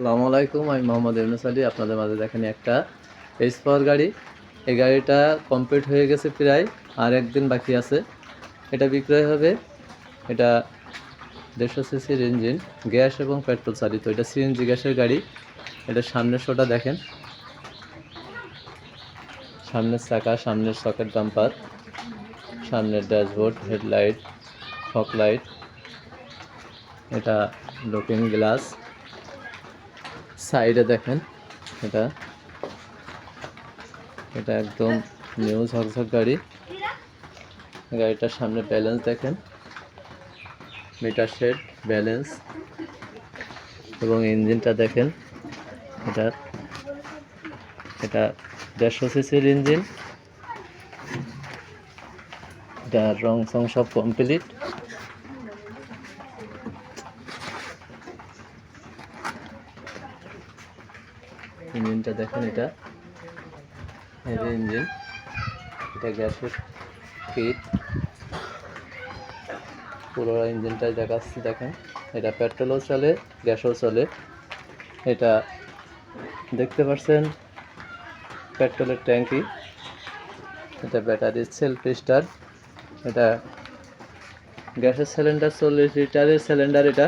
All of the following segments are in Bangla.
আসসালামু আলাইকুম, আমি মোহাম্মদ ইউনুস আলী। আপনাদের মাঝে দেখেন একটা এইচ পাওয়ার গাড়ি। এই গাড়িটা কমপ্লিট হয়ে গেছে প্রায় আর একদিন বাকি আছে। এটা বিক্রয় হবে। এটা দেড়শো সিসির ইঞ্জিন গ্যাস এবং পেট্রোল চালিত। এটা সিএনজি গ্যাসের গাড়ি। এটা সামনের শোটা দেখেন। সামনের চাকা, সামনের সকেট ডাম্পার সামনের ড্যাশবোর্ড, হেডলাইট ফক লাইট এটা লুকিং গ্লাস সাইডে দেখেন, এটা। এটা একদম নিউ ঝকঝক গাড়ি। গাড়িটার সামনে ব্যালেন্স দেখেন। মিটার শেড ব্যালেন্স এবং ইঞ্জিনটা দেখেন, এটা। এটা দেড়শো সিসির ইঞ্জিন। এটা রং সং সব কমপ্লিট ইঞ্জিনটা দেখেন এটা। যে ইঞ্জিন। এটা গ্যাসের ফিট। পুরো ইঞ্জিনটা দেখাচ্ছি, দেখেন। এটা পেট্রোলও চলে, গ্যাসও চলে। এটা দেখতে পাচ্ছেন, পেট্রোলের ট্যাঙ্কি। এটা ব্যাটারি সেলফ স্টার্ট এটা গ্যাসের সিলিন্ডার, চল্লিশ লিটারের সিলিন্ডার এটা।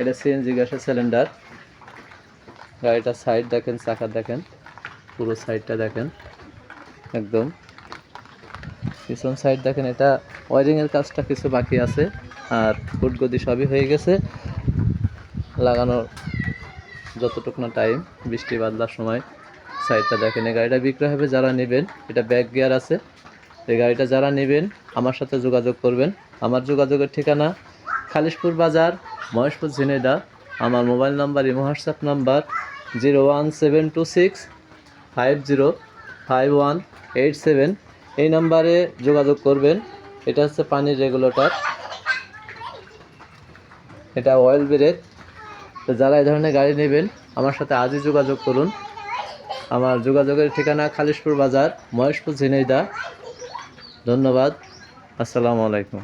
এটা সিএনজি গ্যাসের সিলিন্ডার। গাড়িটার সাইড দেখেন, চাকা দেখেন। পুরো সাইডটা দেখেন। একদম। পিছন সাইড দেখেন, এটা ওয়ারিংয়ের কাজটা কিছু বাকি আছে। আর ফুটগদি সবই হয়ে গেছে। লাগানোর যতটুকু না টাইম বৃষ্টি বাদলার সময় সাইডটা দেখেন। এই গাড়িটা বিক্রয় হবে যারা নেবেন, এটা ব্যাক গিয়ার আছে। এই গাড়িটা যারা নেবেন, আমার সাথে যোগাযোগ করবেন। আমার যোগাযোগের ঠিকানা খালিশপুর বাজার, মহেশপুর ঝিনেদা আমার mobile number, imo, WhatsApp number. Zero one seven two six five zero five one eight seven. এই নাম্বারে যোগাযোগ করবেন। এটা হচ্ছে পানির রেগুলেটর। এটা অয়েল ব্রেক। তো যারা এই ধরনের গাড়ি নেবেন, আমার সাথে আজই যোগাযোগ করুন। আমার যোগাযোগের ঠিকানা খালিশপুর বাজার, মহেশপুর ঝিনাইদা। ধন্যবাদ। আসসালামু আলাইকুম।